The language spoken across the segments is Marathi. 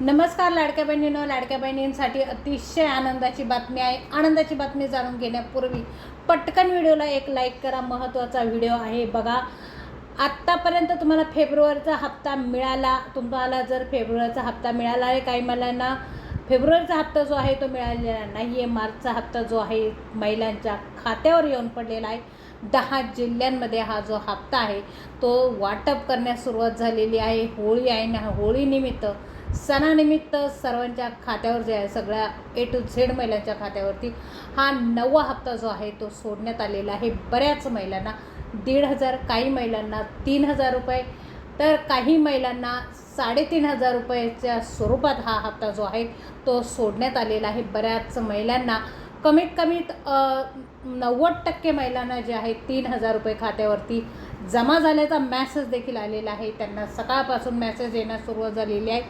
नमस्कार लाडक्या बहिणीनं लाडक्या बहिणींसाठी अतिशय आनंदाची बातमी आहे. आनंदाची बातमी जाणून घेण्यापूर्वी पटकन व्हिडिओला एक लाईक करा. महत्त्वाचा व्हिडिओ आहे बघा. आत्तापर्यंत तुम्हाला फेब्रुवारीचा हप्ता मिळाला. तुम्हाला जर फेब्रुवारीचा हप्ता मिळाला आहे काही महिलांना फेब्रुवारीचा हप्ता जो आहे तो मिळालेला नाही आहे मार्चचा हप्ता जो आहे महिलांच्या खात्यावर येऊन पडलेला आहे. दहा जिल्ह्यांमध्ये हा जो हप्ता आहे तो वाटप करण्यास सुरुवात झालेली आहे. होळी आहे ना होळीनिमित्त सणानिमित्त सर्वांच्या खात्यावर जे आहे सगळ्या ए टू झेड महिलांच्या खात्यावरती हा नववा हप्ता जो आहे तो सोडण्यात आलेला आहे. बऱ्याच महिलांना दीड हजार काही महिलांना तीन हजार रुपये तर काही महिलांना साडेतीन हजार रुपयाच्या स्वरूपात हा हप्ता जो आहे तो सोडण्यात आलेला आहे. बऱ्याच महिलांना कमीत कमीत नव्वद टक्के महिलांना जे आहे तीन हजार रुपये खात्यावरती जमा झाल्याचा मॅसेज देखील आलेला आहे. त्यांना सकाळपासून मॅसेज येण्यास सुरुवात झालेली आहे.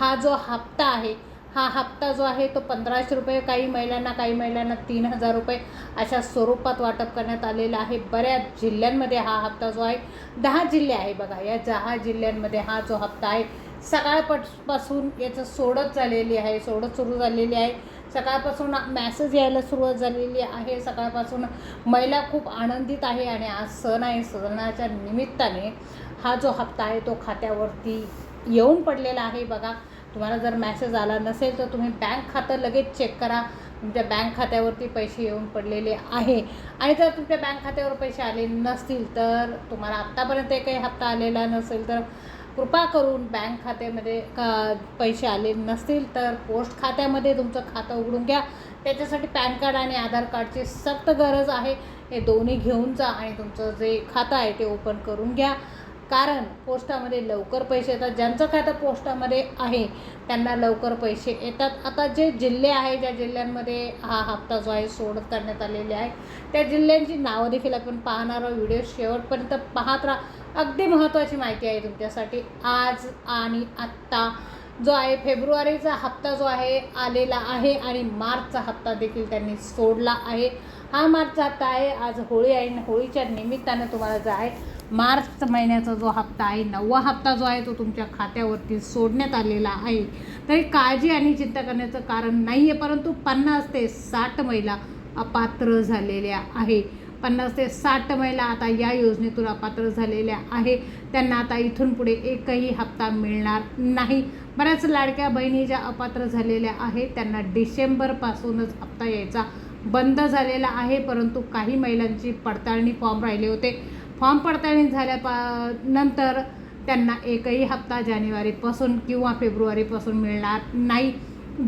हा जो हप्ता आहे हा हप्ता जो आहे तो पंधराशे रुपये काही महिलांना काही महिलांना तीन हजार रुपये अशा स्वरूपात वाटप करण्यात आलेला आहे. बऱ्याच जिल्ह्यांमध्ये हा हप्ता जो आहे दहा जिल्हे आहे बघा या दहा जिल्ह्यांमध्ये हा जो हप्ता आहे सकाळपासून याचं सोडत झालेली आहे सोडत सुरू झालेली आहे. सकाळपासून मॅसेज यायला सुरुवात झालेली आहे. सकाळपासून महिला खूप आनंदित आहे आणि आज सण आहे. सणाच्या निमित्ताने हा जो हप्ता आहे तो खात्यावरती येऊन पडलेला आहे. बघा तुम्हाला जर मॅसेज आला नसेल तर तुम्ही बँक खातं लगेच चेक करा. तुमच्या बँक खात्यावरती पैसे येऊन पडलेले आहे. आणि जर तुमच्या बँक खात्यावर पैसे आले नसतील तर तुम्हाला आत्तापर्यंत काही हप्ता आलेला नसेल तर कृपा करून बँक खात्यामध्ये का पैसे आले नसतील तर पोस्ट खात्यामध्ये तुमचं खातं उघडून घ्या. त्याच्यासाठी पॅन कार्ड आणि आधार कार्डची सक्त गरज आहे. हे दोन्ही घेऊन जा आणि तुमचं जे खातं आहे ते ओपन करून घ्या. कारण पोस्टामध्ये लवकर पैसे येतात. ज्यांचं खातं पोस्टामध्ये आहे त्यांना लवकर पैसे येतात. आता जे जिल्हे आहे ज्या जिल्ह्यांमध्ये हा हप्ता जो आहे सोडत करण्यात आलेले आहे त्या जिल्ह्यांची नावं देखील आपण पाहणार आहोत. व्हिडिओ शेवटपर्यंत पाहत राहा. अगदी महत्त्वाची माहिती आहे तुमच्यासाठी. आज आणि आत्ता जो आहे फेब्रुवारीचा हप्ता जो आहे आलेला आहे आणि मार्चचा हप्ता देखील त्यांनी सोडला आहे. हा मार्चचा हप्ता आहे. आज होळी आहे आणि होळीच्या निमित्तानं तुम्हाला जो आहे मार्च महिन्याचा जो हप्ता आहे नववा हप्ता जो आहे तो तुमच्या खात्यावरती सोडण्यात आलेला आहे. तरी काळजी आणि चिंता करण्याचं कारण नाही आहे परंतु पन्नास ते साठ महिला अपात्र झालेल्या आहे. पन्नास ते साठ महिला आता या योजनेतून अपात्र झालेल्या आहे. त्यांना आता इथून पुढे एकही हप्ता मिळणार नाही. बऱ्याच लाडक्या बहिणी ज्या अपात्र झालेल्या आहेत त्यांना डिसेंबरपासूनच हप्ता यायचा बंद झालेला आहे परंतु काही महिलांची पडताळणी फॉर्म राहिले होते. फॉर्म पडताळणी झाल्या पा नंतर त्यांना एकही हप्ता जानेवारीपासून किंवा फेब्रुवारीपासून मिळणार नाही.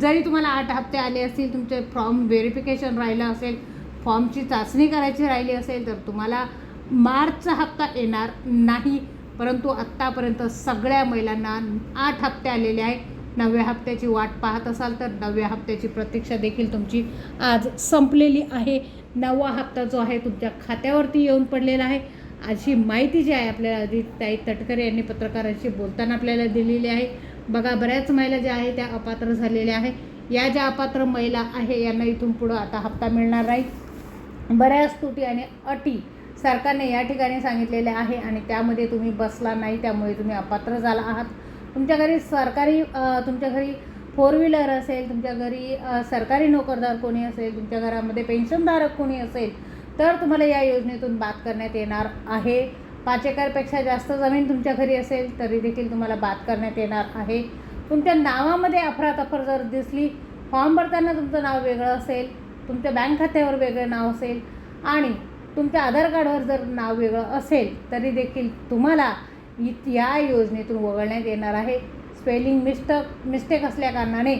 जरी तुम्हाला आठ हप्ते आले असतील तुमचे फॉर्म व्हेरिफिकेशन राहिलं असेल फॉर्मची चाचणी करायची राहिली असेल तर तुम्हाला मार्चचा हप्ता येणार नाही. परंतु आत्तापर्यंत सगळ्या महिलांना आठ हप्ते आलेले आहे नवव्या हप्त्याची वाट पाहत असाल तर नवव्या हप्त्याची प्रतीक्षा देखील तुमची आज संपलेली आहे. नववा हप्ता जो आहे तुमच्या खात्यावरती येऊन पडलेला आहे. अशी माहिती जी आहे आपल्याला ताई तटकरे यांनी पत्रकारांशी बोलताना आपल्याला दिलेली आहे. बघा बऱ्याच महिला ज्या आहे त्या अपात्र झालेल्या आहे या ज्या अपात्र महिला आहे यांना इथून पुढं आता हप्ता मिळणार नाही. बऱ्याच तुटी आणि अटी सरकारने या ठिकाणी सांगितलेल्या आहे आणि त्यामध्ये तुम्ही बसला नाही त्यामुळे तुम्ही अपात्र झाला आहात. तुमच्या घरी सरकारी तुमच्या घरी फोर व्हीलर असेल तुमच्या घरी सरकारी नोकरदार कोणी असेल तुमच्या घरामध्ये पेन्शनधारक कोणी असेल तर तुम्हाला या योजनेतून बाद करण्यात येणार आहे. पाच एकरपेक्षा जास्त जमीन तुमच्या घरी असेल तरी देखील तुम्हाला बाद करण्यात येणार आहे. तुमच्या नावामध्ये अफरातफर जर दिसली फॉर्म भरताना तुमचं नाव वेगळं असेल तुमच्या बँक खात्यावर वेगळं नाव असेल आणि तुमच्या आधार कार्डवर जर नाव वेगळं असेल तरी देखील तुम्हाला इ- या योजनेतून वगळण्यात येणार आहे. स्पेलिंग मिस्टक मिस्टेक असल्या कारणाने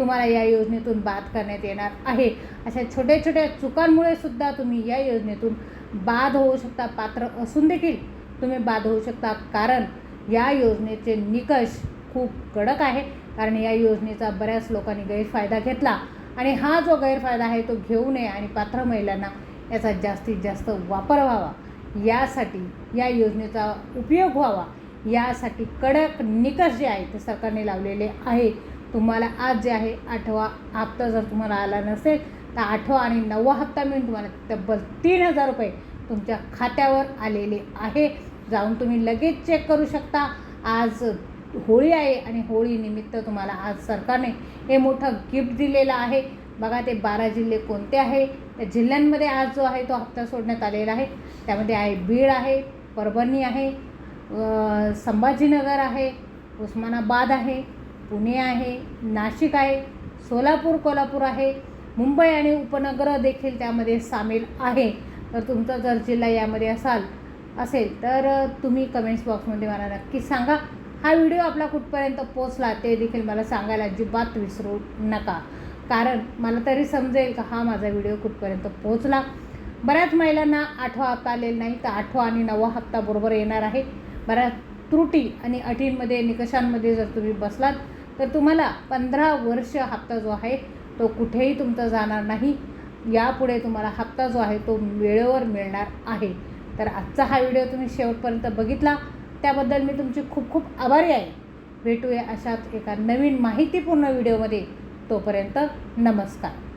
तुम्हाला या योजनेतून बाद करण्यात येणार आहे. अशा छोट्या छोट्या चुकांमुळे सुद्धा तुम्ही या योजनेतून बाद होऊ शकता. पात्र असून देखील तुम्ही बाद होऊ शकता. कारण या योजनेचे निकष खूप कडक आहे. कारण या योजनेचा बऱ्याच लोकांनी गैरफायदा घेतला. आणि हा जो गैरफायदा आहे तो घेऊ नये आणि पात्र महिलांना याचा जास्तीत जास्त वापर व्हावा. यासाठी या योजनेचा उपयोग व्हावा. यासाठी कडक निकष जे आहे ते सरकारने लावलेले आहे. तुम्हाला आज जे आहे आठवा हप्ता जर तुम्हाला आला नसेल तर आठवा आणि नववा हप्ता मिळून तुम्हाला तब्बल तीन हजार रुपये तुमच्या खात्यावर आलेले आहे. जाऊन तुम्ही लगेच चेक करू शकता. आज होळी आहे आणि होळीनिमित्त तुम्हाला आज सरकारने हे मोठं गिफ्ट दिलेलं आहे. बघा ते बारा जिल्हे कोणते आहे? त्या जिल्ह्यांमध्ये आज जो आहे तो हप्ता सोडण्यात आलेला आहे. त्यामध्ये आहे बीड आहे परभणी आहे संभाजीनगर आहे उस्मानाबाद आहे पुणे आहे नाशिक आहे सोलापूर कोल्हापूर आहे मुंबई आणि उपनगरं देखील त्यामध्ये सामील आहे. तर तुमचा जर जिल्हा यामध्ये असाल असेल तर तुम्ही कमेंट्स बॉक्समध्ये मला नक्की सांगा. हा व्हिडिओ आपला कुठपर्यंत पोचला ते देखील मला सांगायला अजिबात विसरू नका. कारण मला तरी समजेल का हा माझा व्हिडिओ कुठपर्यंत पोचला बऱ्याच महिलांना आठवा हप्ता आलेला नाही तर आठवा आणि नववा हप्ता बरोबर येणार आहे. बऱ्याच त्रुटी आणि अटींमध्ये निकषांमध्ये जर तुम्ही बसलात तर तुम्हाला पंधरा वर्ष हप्ता जो आहे तो कुठेही तुमचा जाणार नाही. यापुढे तुम्हाला हप्ता जो आहे तो वेळेवर मिळणार आहे. तर आजचा हा व्हिडिओ तुम्ही शेवटपर्यंत बघितला. त्याबद्दल मी तुमची खूप खूप आभारी आहे. भेटूया अशाच एका नवीन माहितीपूर्ण व्हिडिओमध्ये. तोपर्यंत नमस्कार.